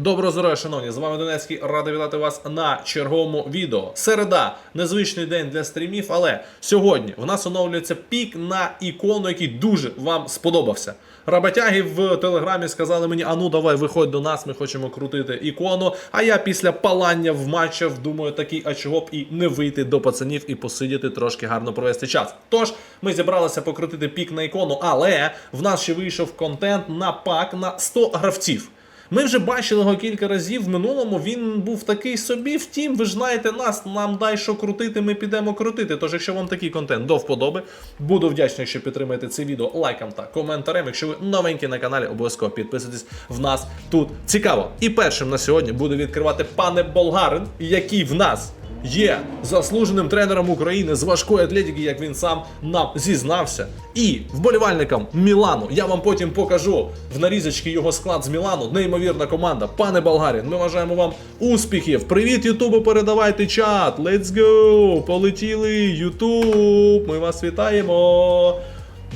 Доброго здоров'я, шановні! З вами Донецький. Радий вітати вас на черговому відео. Середа, незвичний день для стрімів, але сьогодні в нас оновлюється пік на ікону, який дуже вам сподобався. Работяги в телеграмі сказали мені: а ну давай, виходь до нас, ми хочемо крутити ікону. А я після палання в матчах думаю, такий, а чого б і не вийти до пацанів і посидіти трошки гарно провести час. Тож ми зібралися покрутити пік на ікону, але в нас ще вийшов контент на пак на 100 гравців. Ми вже бачили його кілька разів в минулому. Він був такий собі. Втім, ви ж знаєте нас, нам дай що крутити, ми підемо крутити. Тож, якщо вам такий контент до вподоби, буду вдячний, що підтримаєте це відео лайком та коментарем. Якщо ви новенькі на каналі, обов'язково підписуйтесь. В нас тут цікаво. І першим на сьогодні буде відкривати пане Болгарин, який в нас. Є заслуженим тренером України з важкої атлетики, як він сам нам зізнався. І вболівальникам Мілану. Я вам потім покажу в нарізочці його склад з Мілану. Неймовірна команда. Пане Болгарін, ми бажаємо вам успіхів. Привіт, Ютубу! Передавайте чат. Let's go! Полетіли, Ютуб! Ми вас вітаємо.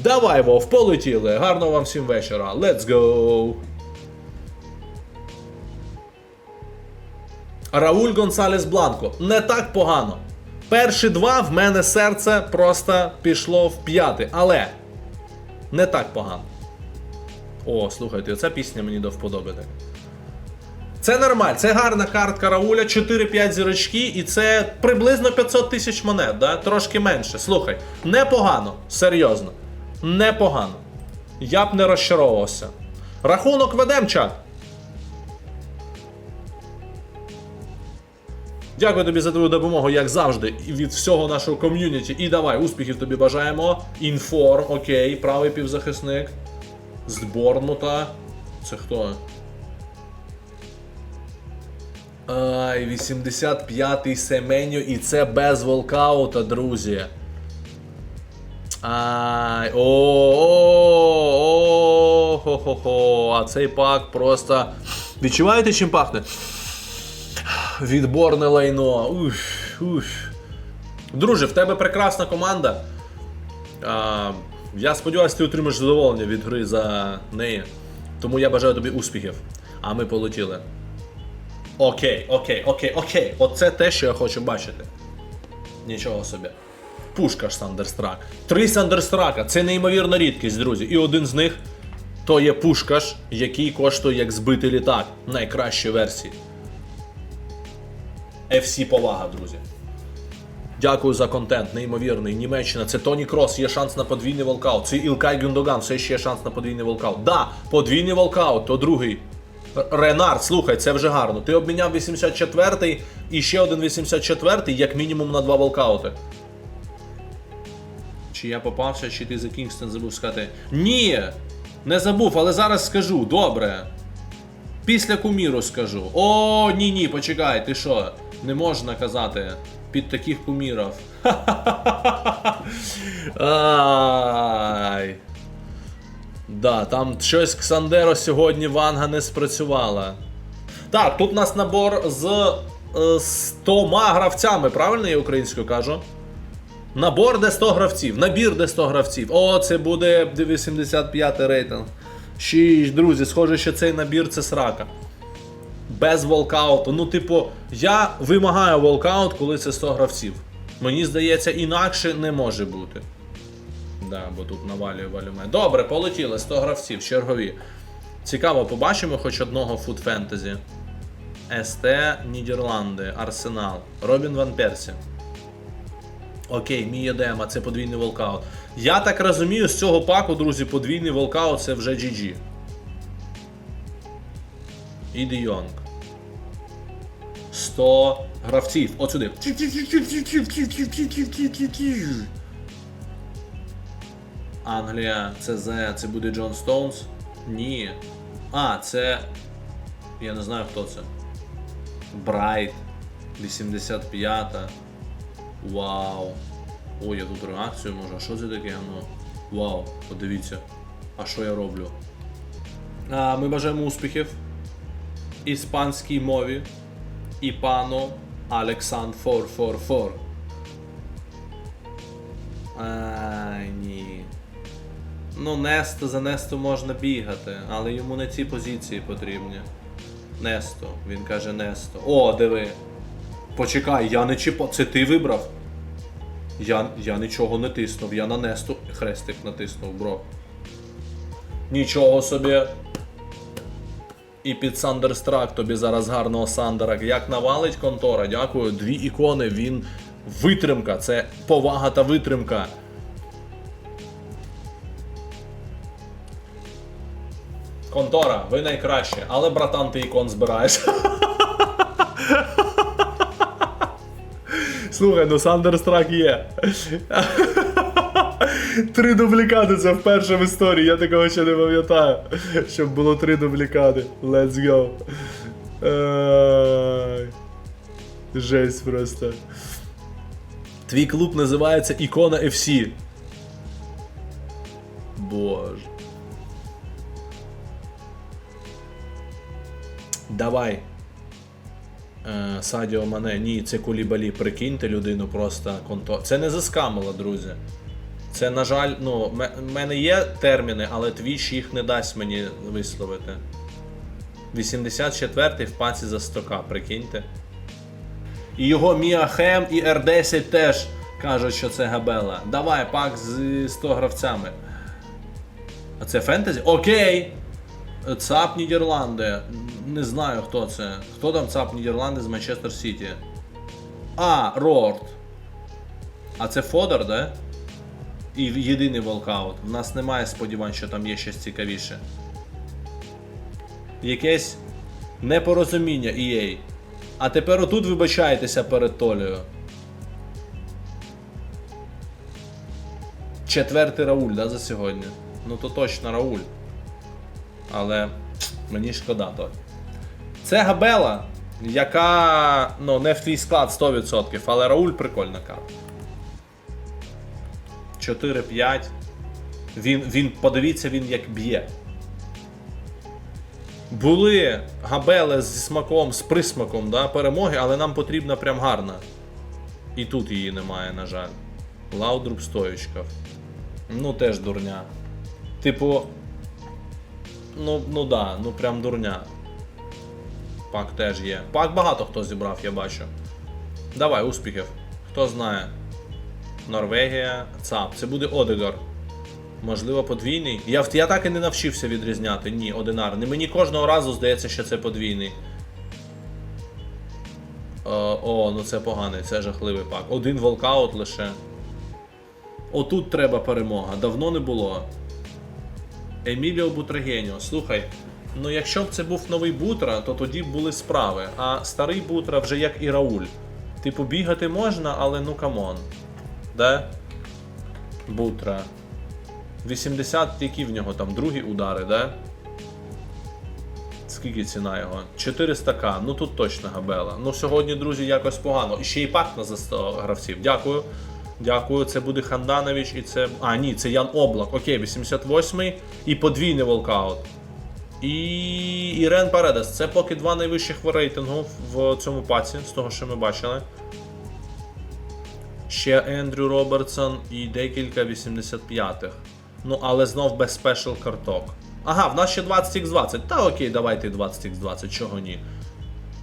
Давай, Вов, полетіли. Гарного вам всім вечора. Let's go! Рауль Гонсалес Бланко. Не так погано. Перші два в мене серце просто пішло в п'яти, але не так погано. О, слухайте, оця пісня мені до вподоби. Це нормаль, це гарна картка Рауля, 4-5 зірочки, і це приблизно 500 тисяч монет, да? трошки менше. Слухай, непогано, серйозно. Непогано. Я б не розчаровувався. Рахунок ведем, чат. Дякую тобі за твою допомогу, як завжди, від всього нашого ком'юніті. І давай, успіхів тобі бажаємо. Інформ, окей, правий півзахисник. З Борнмута. Це хто? Ай, 85-й Семеню, і це без волкаута, друзі. Ай, о, о, хо хо хо А цей пак просто. Відчуваєте, чим пахне? Відборне лайно. Уф, уф. Друже, в тебе прекрасна команда. А, я сподіваюся, ти отримаєш задоволення від гри за неї. Тому я бажаю тобі успіхів. А ми полетіли. Окей, окей, окей, окей. Оце те, що я хочу бачити. Нічого собі. Пушка ж Сандерстрак. Три Сандерстрака. Це неймовірна рідкість, друзі. І один з них то є пушкаш, який коштує як збитий літак. Найкращі версії. FC повага, друзі. Дякую за контент, неймовірний. Німеччина, це Тоні Крос, є шанс на подвійний волкаут. Це Ілкай Гюндоган, все ще є шанс на подвійний волкаут. Да, подвійний волкаут, то другий. Ренар, слухай, це вже гарно. Ти обміняв 84-й і ще один 84-й, як мінімум на два волкаути. Чи я попався, чи ти за Кінгстон забув сказати? Ні! Не забув, але зараз скажу, добре. Після куміру скажу. О, ні, ні, почекай, ти що? Не можна казати під таких кумірів. Ай. Да, там щось Ксандеро сьогодні Ванга не спрацювала. Так, тут у нас набор з е, 100 гравцями, правильно я українською кажу? Набор де 100 гравців, набір де 100 гравців. О, це буде 85 рейтинг. Ще, друзі, схоже, що цей набір це срака. Без волкауту. Ну, типу, я вимагаю волкаут, коли це 100 гравців. Мені здається, інакше не може бути. Да, бо тут навалює валюме. Добре, полетіли 100 гравців, чергові. Цікаво, побачимо хоч одного Food Fantasy. СТ Нідерланди, Арсенал, Робін Ван Персі. Окей, Мія Дема, це подвійний волкаут. Я так розумію, з цього паку, друзі, подвійний волкаут це вже GG. І Де Йонг. 100 гравців. От сюди. Англія, ЦЗ, це буде Джон Стоунс? Ні. А, це. Я не знаю хто це. Брайт. 85-та. Вау. О, я тут реакцію можу. А що це таке? Ну. Вау, подивіться. А що я роблю? А, ми бажаємо успіхів іспанській мові і пану Александр 444. Ай, ні. Ну, Несто за Несто можна бігати, але йому не ці позиції потрібні. Несто. Він каже Несто. О, диви. Почекай, я не чіпав. Це ти вибрав? Я, я нічого не тиснув, я на Несту хрестик натиснув, бро. Нічого собі. І під Сандерстрак тобі зараз гарного Сандера. Як навалить контора, дякую. Дві ікони, він витримка, це повага та витримка. Контора, ви найкраще, але братан, ти ікон збираєш. Слухай, ну Сандерстрак є. Три дублікати це вперше в історії, я такого ще не пам'ятаю. Щоб було три дублікати. Let's go. Жесть просто. Твій клуб називається Ікона FC. Боже. Давай. Е, Садіо Мане, ні, це Кулібалі. Прикиньте людину просто конто. Це не заскамило, друзі. Це, на жаль, ну, в мене є терміни, але Twitch їх не дасть мені висловити. 84-й в паці за 100к, прикиньте. І його Міа Хем і R10 теж кажуть, що це габела. Давай, пак з 100 гравцями. А це фентезі? Окей! ЦАП Нідерланди. Не знаю хто це. Хто там ЦАП Нідерланди з Манчестер Сіті? А, Рорд. А це Фодор, да? І єдиний волкаут. В нас немає сподівань, що там є щось цікавіше. Якесь непорозуміння EA. А тепер отут вибачаєтеся перед Толею. Четвертий Рауль, да, за сьогодні? Ну то точно Рауль. Але мені шкода то. Це Габела, яка ну, не в твій склад 100%, але Рауль прикольна карта. 4-5. Він, він, подивіться, він як б'є. Були габели зі смаком, з присмаком да, перемоги, але нам потрібна прям гарна. І тут її немає, на жаль. Лаудруб стоючкав. Ну, теж дурня. Типу. Ну, ну да, ну прям дурня. Пак теж є. Пак багато хто зібрав, я бачу. Давай, успіхів. Хто знає. Норвегія, ЦАП. Це буде Одегар. Можливо, подвійний. Я, я так і не навчився відрізняти. Ні, одинарний. Мені кожного разу здається, що це подвійний. Е, о, ну це поганий, це жахливий пак. Один волкаут лише. Отут треба перемога. Давно не було. Еміліо Бутрагеніо. Слухай, ну якщо б це був новий Бутра, то тоді б були справи. А старий Бутра вже як і Рауль. Типу, бігати можна, але ну камон. Де? Бутра. 80, які в нього там другі удари, да? Скільки ціна його? 400к. Ну тут точно габела. Ну сьогодні, друзі, якось погано. І ще й пак на за 100 гравців. Дякую. Дякую. Це буде Ханданович і це. А, ні, це Ян Облак. Окей, 88-й і подвійний волкаут. І Ірен Паредес. Це поки два найвищих в рейтингу в цьому паці, з того, що ми бачили. Ще Ендрю Робертсон і декілька 85-х. Ну, але знов без спешл карток. Ага, в нас ще 20x20. Та окей, давайте 20x20, чого ні.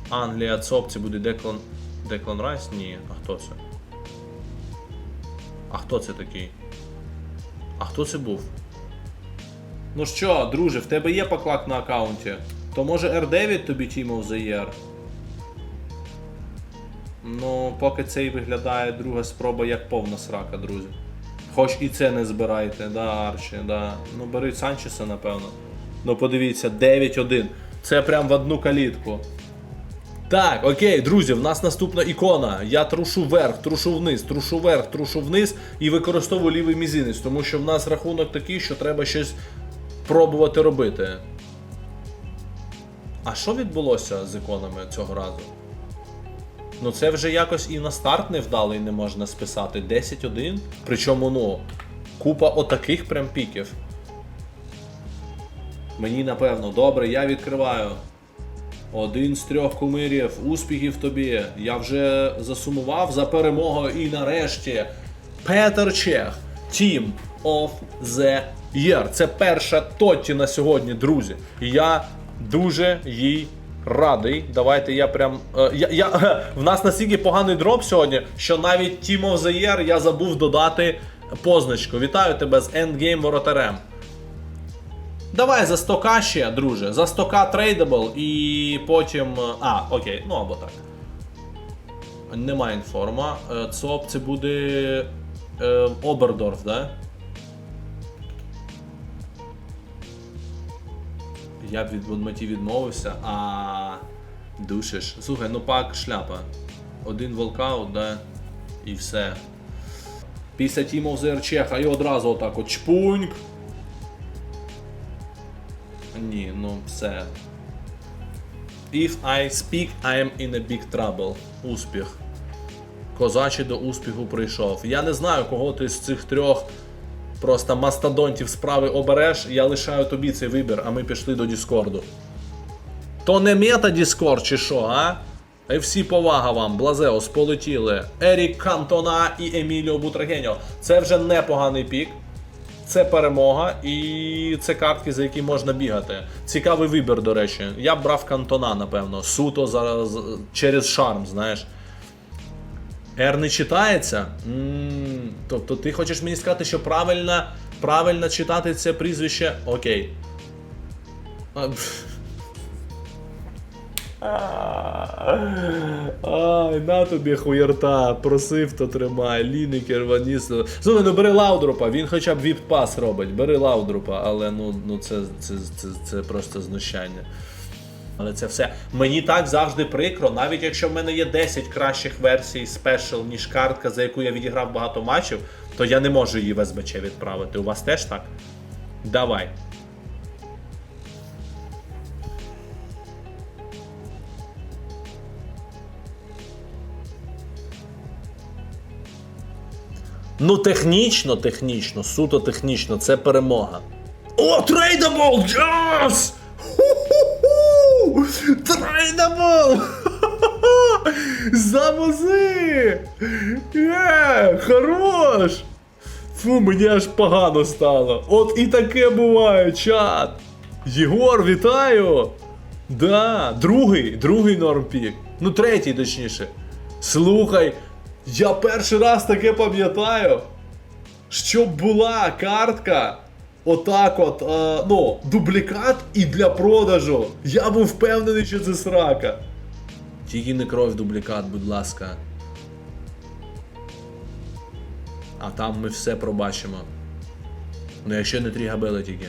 Англія, ЦОП, це буде Деклан. Деклан Райс? Ні. А хто це? А хто це такий? А хто це був? Ну що, друже, в тебе є поклак на аккаунті? То може R9 тобі of the Year? Ну, поки цей виглядає друга спроба як повна срака, друзі. Хоч і це не збирайте, да, Арчі, да. Ну бери Санчеса, напевно. Ну подивіться, 9-1. Це прям в одну калітку. Так, окей, друзі, в нас наступна ікона. Я трушу вверх, трушу вниз, трушу вверх, трушу вниз і використовую лівий мізинець, тому що в нас рахунок такий, що треба щось пробувати робити. А що відбулося з іконами цього разу? Ну це вже якось і на старт невдалий не можна списати. 10-1. Причому, ну, купа отаких прям піків. Мені напевно, добре, я відкриваю. Один з трьох кумирів, успіхів тобі. Я вже засумував за перемогою і нарешті Петер Чех, Team of the Year. Це перша Тотті на сьогодні, друзі. Я дуже їй Радий. Давайте я прям. е, я, я, в нас настільки поганий дроп сьогодні, що навіть Team of the Year я забув додати позначку. Вітаю тебе з Endgame воротарем. Давай за 100к ще, друже. За 100к трейдабл і потім. е, А, окей, ну або так. Нема інформа. Е, ЦОП це буде. Обердорф, да? Я б від Бонматі відмовився, а душиш. Слухай, ну пак шляпа. Один волкаут, да, і все. Після the Year і одразу отак от чпуньк. Ні, ну все. If I speak, I am in a big trouble. Успіх. Козачий до успіху прийшов. Я не знаю, кого ти з цих трьох просто мастодонтів справи обереш. Я лишаю тобі цей вибір, а ми пішли до Діскорду. То не мета Діскорд чи що, а? І всі повага вам, Блазеос, полетіли. Ерік Кантона і Еміліо Бутрагеньо. Це вже непоганий пік. Це перемога і це картки, за які можна бігати. Цікавий вибір, до речі. Я б брав Кантона, напевно. Суто за, через шарм, знаєш. R не читається? м тобто ти хочеш мені сказати, що правильно, правильно читати це прізвище? Окей. Ай, на тобі хуярта, просив, то тримай, лінікер, ваністо. Слухай, ну бери Лаудропа, він хоча б віп-пас робить, бери Лаудропа, але ну, ну це, це, це, це просто знущання. Але це все. Мені так завжди прикро, навіть якщо в мене є 10 кращих версій спешл, ніж картка, за яку я відіграв багато матчів, то я не можу її в СБЧ відправити. У вас теж так? Давай. Ну, технічно, технічно, суто технічно, це перемога. О, трейдабл! Yes! Ху-ху-ху! Трейдабл! Завози! Е, хорош! Фу, мені аж погано стало. От і таке буває, чат. Єгор, вітаю! Да, другий, другий нормпік. Ну, третій, точніше. Слухай, я перший раз таке пам'ятаю. Щоб була картка. Отак от, е, ну, дублікат і для продажу. Я був впевнений, що це срака. Тільки не кров дублікат, будь ласка. А там ми все пробачимо. Ну, якщо не три габели тільки.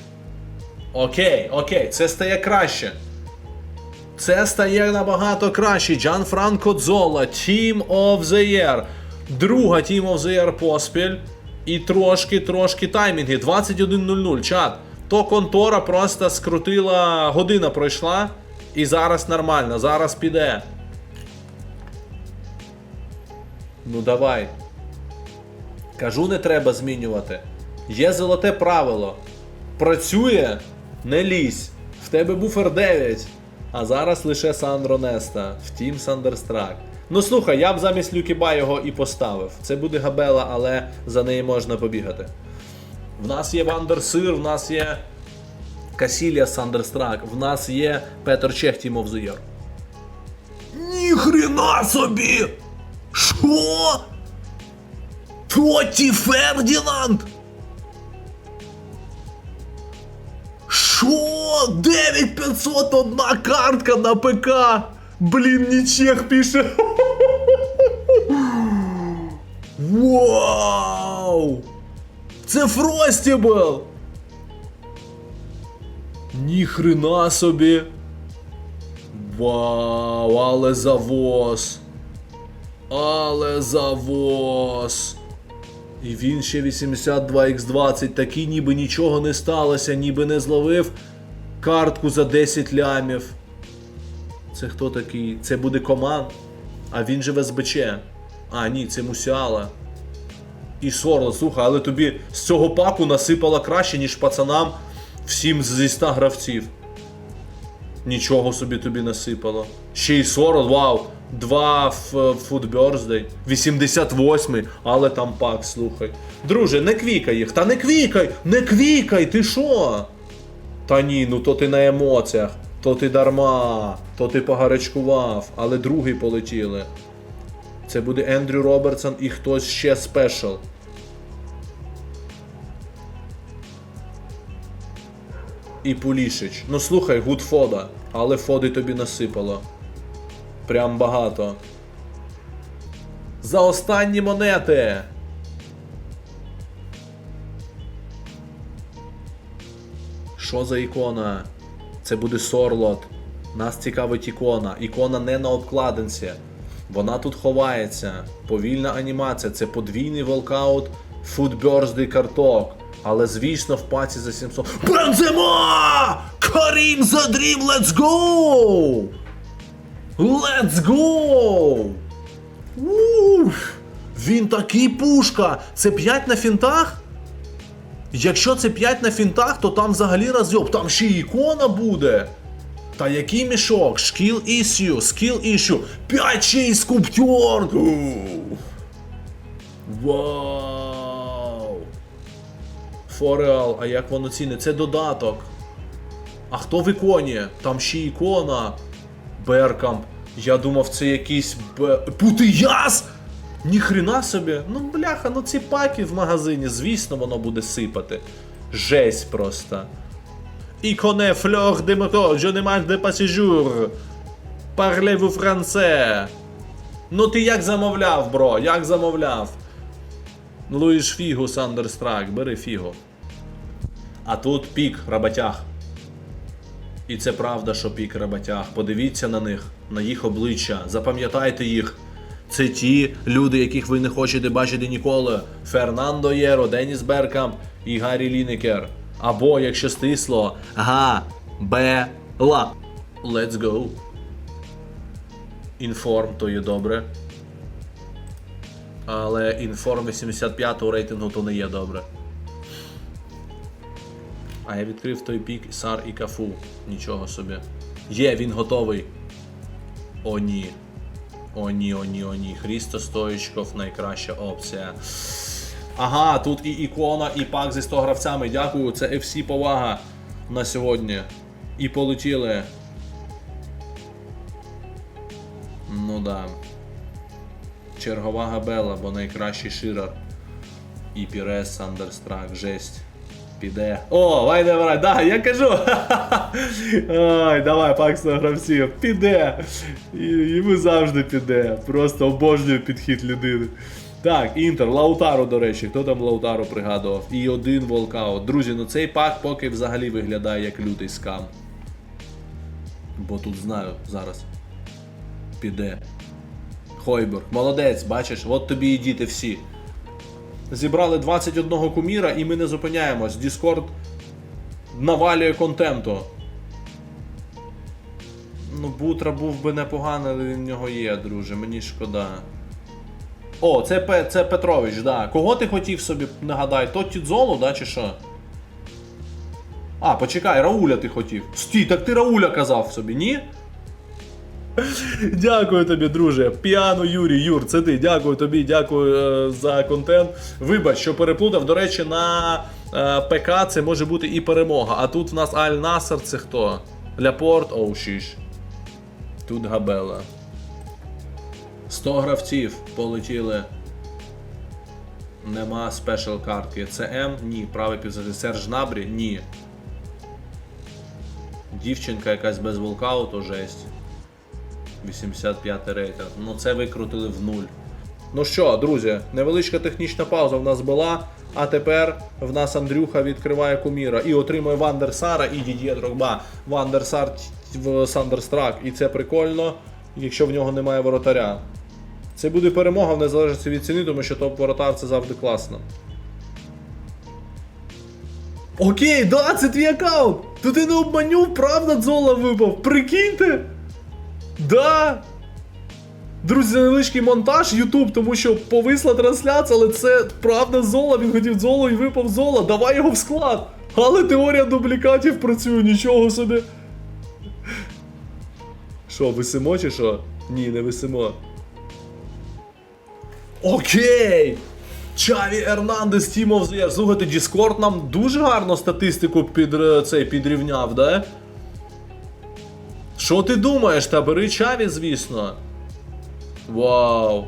Окей, окей, це стає краще. Це стає набагато краще. Джан Франко Дзола, Team of the Year. Друга Team of the Year поспіль. І трошки, трошки таймінги. 21.00, чат. То контора просто скрутила, година пройшла. І зараз нормально, зараз піде. Ну давай. Кажу, не треба змінювати. Є золоте правило. Працює, не лізь. В тебе був R9, а зараз лише Сандро Неста. Втім, Сандерстрак. Ну слухай, я б замість Люкіба його і поставив. Це буде габела, але за неї можна побігати. В нас є Вандерсир, в нас є Касілія Сандерстрак, в нас є Петр Чех the Year. Ніхрена собі! Що? Тоті Фердінанд! Що? 9500 одна картка на ПК! Блін, не чех пише. Вау! Це Фрості був! Ніхрена собі! Вау, але завоз! Але завоз! І він ще 82х20, такий ніби нічого не сталося, ніби не зловив картку за 10 лямів. Це хто такий? Це буде команд. А він же в СБЧ. А, ні, це Мусіала. І Сорло, слухай, але тобі з цього паку насипало краще, ніж пацанам всім зі 100 гравців. Нічого собі тобі насипало. Ще й 40, вау. Два в Food Birthday, 88, але там пак, слухай. Друже, не квікай їх. Та не квікай! Не квікай! Ти що? Та ні, ну то ти на емоціях. То ти дарма, то ти погарячкував, але другий полетіли. Це буде Ендрю Робертсон і хтось ще спешл. І Пулішич. Ну слухай, гуд фода, але фоди тобі насипало. Прям багато. За останні монети. Що за ікона? Це буде Сорлот. Нас цікавить ікона. Ікона не на обкладинці. Вона тут ховається. Повільна анімація. Це подвійний волкаут Birthday карток. Але звісно в паці за 700. Бензема! Карім за дрім, let's go! Let's go! Уф! Він такий пушка! Це 5 на фінтах? Якщо це 5 на фінтах, то там взагалі розйоб, там ще й ікона буде. Та який мішок? Шкіл issue, скіл issue, 5 ще й скульптор! Вау! Фореал, а як воно ціни? Це додаток. А хто в іконі? Там ще ікона. Беркамп. Я думав, це якийсь бе... Путияс! Ніхрена собі. Ну, бляха, ну ці паки в магазині, звісно, воно буде сипати. Жесть просто. Іконе флор де мото, je ne mange de passageur. Parlez-vous? Ну ти як замовляв, бро? Як замовляв? Луїш фігу, Сандерстрак, бери фігу. А тут пік роботяг. І це правда, що пік роботяг. Подивіться на них, на їх обличчя, запам'ятайте їх. Це ті люди, яких ви не хочете бачити ніколи. Фернандо Єро, Деніс Беркамп і Гаррі Лінекер. Або, якщо стисло, Га Б Ла. Let's go. Інформ, то є добре. Але інформ 85-го рейтингу то не є добре. А я відкрив той пік Сар і Кафу. Нічого собі. Є, він готовий. О, ні. О, ні, о, ні, о, ні. Хрісто Стоїчков найкраща опція. Ага, тут і ікона, і пак зі 100 гравцями. Дякую, це FC повага на сьогодні. І полетіли. Ну да. Чергова габела, бо найкращий ширар. І Пірес, Сандерстрак, жесть. Піде. О, вай давай, да, я кажу. Ой, давай, пак 100 гравців. Піде. І, йому завжди піде. Просто обожнюю підхід людини. Так, Інтер, Лаутаро, до речі, хто там Лаутаро пригадував? І один волкаут. Друзі, ну цей пак поки взагалі виглядає як лютий скам. Бо тут знаю зараз. Піде. Хойберг, молодець, бачиш, от тобі і діти всі. Зібрали 21 куміра і ми не зупиняємось. Discord навалює контенту. Ну, Бутра був би непоганий, але він в нього є, друже, мені шкода. О, це, це Петрович, да. Кого ти хотів собі, нагадай, то Тідзолу, да, чи що? А, почекай, Рауля ти хотів. Стій, так ти Рауля казав собі, ні? Дякую тобі, друже. Піано Юрій, Юр, це ти. Дякую тобі, дякую е, за контент. Вибач, що переплутав. До речі, на е, ПК це може бути і перемога. А тут в нас Аль Насер, це хто? Ляпорт, оу шіш. Тут Габела. 100 гравців полетіли. Нема спешл картки. Це М? Ні. Правий півзахисник. Серж Набрі? Ні. Дівчинка якась без волкауту, жесть. 85 рейтинг. Ну це викрутили в нуль. Ну що, друзі, невеличка технічна пауза в нас була. А тепер в нас Андрюха відкриває куміра і отримує Вандерсара і Дід'є Дрогба. Вандерсар в Сандерстрак. І це прикольно, якщо в нього немає воротаря. Це буде перемога в незалежності від ціни, тому що топ-воротар це завжди класно. Окей, да, це твій аккаунт! Ти не обманюв, правда, Дзола випав. Прикиньте! Да! Друзі, невеличкий монтаж YouTube, тому що повисла трансляція, але це правда зола, він хотів золо і випав зола. Давай його в склад. Але теорія дублікатів працює, нічого собі. Що, висимо чи що? Ні, не висимо. Окей! Чаві Ернандес Team of the Year. Слухайте, Discord нам дуже гарно статистику під, е, цей, підрівняв, да? Що ти думаєш? Та бери чаві, звісно. Вау.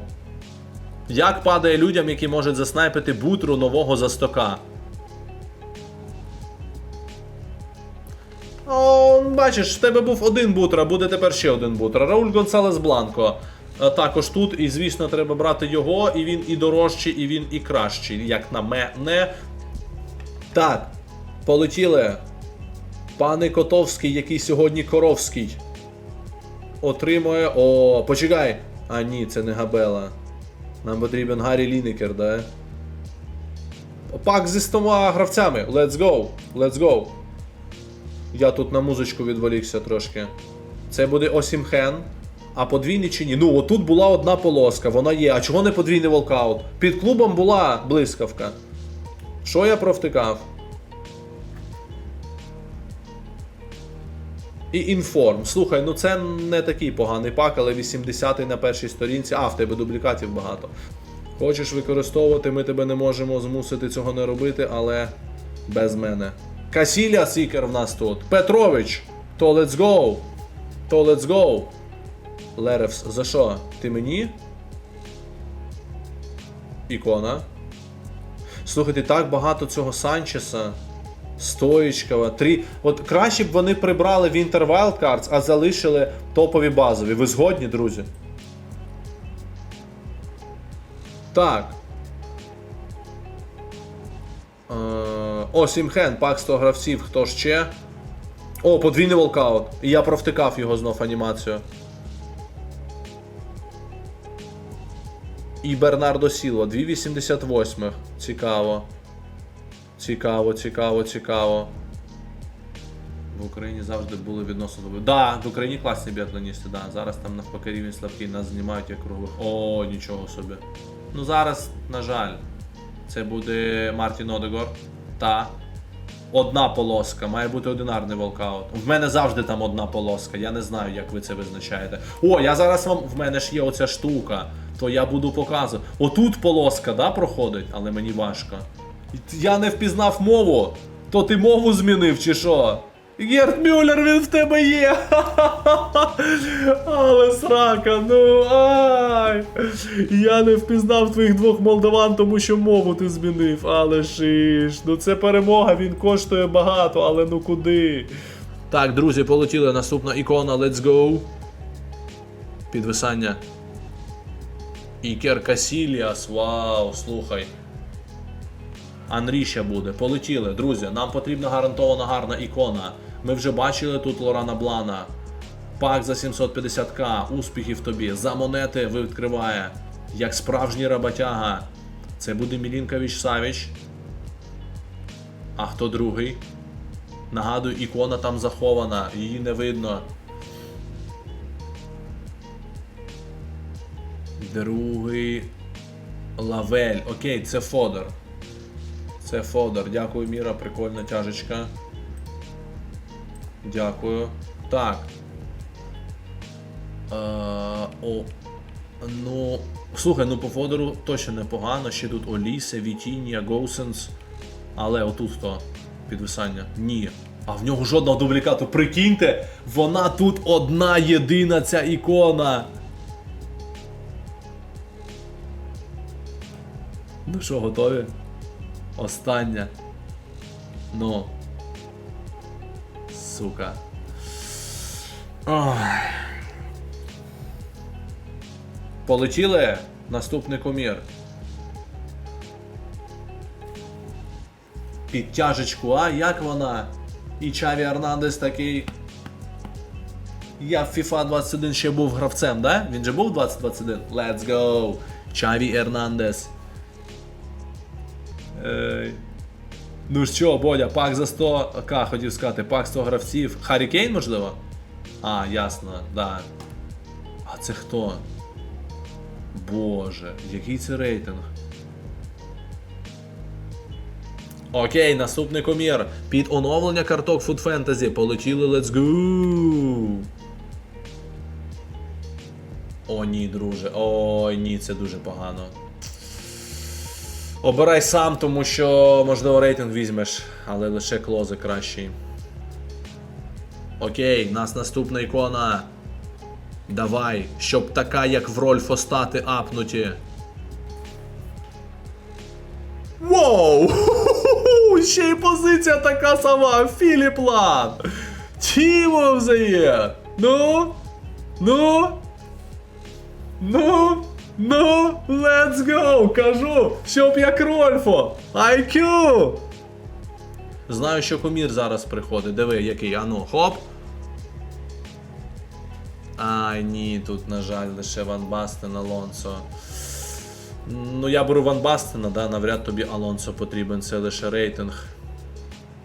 Як падає людям, які можуть заснайпити бутру нового застока? О, бачиш, в тебе був один бутер, а буде тепер ще один бутер. Рауль Гонсалес Бланко. Е, Також тут, і звісно, треба брати його, і він і дорожчий, і він і кращий, як на мене. Так, полетіли. Пане Котовський, який сьогодні Коровський. Отримує. О, почекай. А ні, це не Габела. Нам потрібен Гаррі Лінекер, да? Пак зі 100 гравцями. Let's go. Let's go. Я тут на музичку відволікся трошки. Це буде Осімхен. А подвійний чи ні? Ну, отут була одна полоска, вона є. А чого не подвійний волкаут? Під клубом була блискавка. Що я провтикав? І інформ. Слухай, ну це не такий поганий пак, але 80-й на першій сторінці. А, в тебе дублікатів багато. Хочеш використовувати, ми тебе не можемо змусити цього не робити, але без мене. Касіля Сікер в нас тут. Петрович, то let's go. То let's go. Леревс, за що? Ти мені? Ікона. Слухайте, так багато цього Санчеса. Стоїчкова, три. От краще б вони прибрали Winter Wildcards, а залишили топові базові. Ви згодні, друзі? Так. Е, О, Сімхен, пак 100 гравців, хто ще? О, подвійний волкаут. І я провтикав його знов анімацію. І Бернардо Сілва, 2,88. Цікаво. Цікаво, цікаво, цікаво. В Україні завжди були відносно добре. Да, в Україні класні біатлоністи, да. Зараз там навпаки рівень слабкий, нас знімають як круглих. О, нічого собі. Ну зараз, на жаль, це буде Мартін Одегор. Та. Одна полоска, має бути одинарний волкаут. В мене завжди там одна полоска. Я не знаю, як ви це визначаєте. О, я зараз вам. В мене ж є оця штука. То я буду показувати. Отут полоска, да, проходить, але мені важко. Я не впізнав мову. То ти мову змінив, чи що? Герт Мюллер, він в тебе є. Але срака, ну ай. Я не впізнав твоїх двох молдаван, тому що мову ти змінив. Але шиш. Ну це перемога, він коштує багато, але ну куди? Так, друзі, полетіли. Наступна ікона, let's go. Підвисання. Ікер Касіліас, вау, слухай. Анріща буде. Полетіли, друзі. Нам потрібна гарантована гарна ікона. Ми вже бачили тут Лорана Блана. Пак за 750к. Успіхів тобі. За монети відкриває. Як справжній роботяга. Це буде Мілінкович Савіч. А хто другий? Нагадую, ікона там захована, її не видно. Другий. Лавель. Окей, це Фодор. Це Фодор. Дякую, Міра, прикольна тяжечка. Дякую. Так. Е, о. Ну. Слухай, ну по Фодору точно непогано. Ще тут Олісе, Вітінія, Гоусенс. Але отут хто? Підвисання. Ні. А в нього жодного дублікату. Прикиньте, вона тут одна єдина ця ікона. Ну що, готові? Остання. Ну. Сука. Ох. Полетіли? Наступний комір. Підтяжечку, а як вона? І Чаві Ернандес такий. Я в FIFA 21 ще був гравцем, да? Він же був 2021? Let's go! Чаві Ернандес. Ей. Ну що, Бодя, пак за 100к хотів сказати, пак 100 гравців. Харі Кейн, можливо? А, ясно, да. А це хто? Боже, який це рейтинг? Окей, наступний комір. Під оновлення карток Food Fantasy полетіли Let's go! О, ні, друже. Ой, ні, це дуже погано. Обирай сам, тому що, можливо, рейтинг візьмеш, але лише клози кращий. Окей, нас наступна ікона. Давай, щоб така, як в Рольфо стати апнуті. Воу! Ще й позиція така сама, Філіп Лан! Тімо взає! Ну? Ну? Ну? Ну? Let's go! Кажу! Щоб як Рольфо! IQ! Знаю, що кумір зараз приходить. Диви, який, ану, хоп. Ай, ні, тут, на жаль, лише Ван Бастен Алонсо. Ну, я беру Ван Бастена, да, навряд тобі Алонсо потрібен, це лише рейтинг.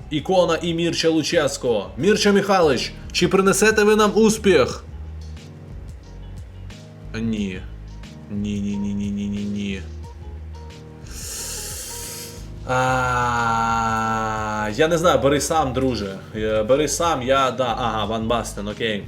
Ікона і Мірча Луческо. Мірча Михайлович, чи принесете ви нам успіх? Ні. Ні. А, я не знаю, бери сам, друже. Е, Бери сам, я да. Ага, Ван Бастен, окей.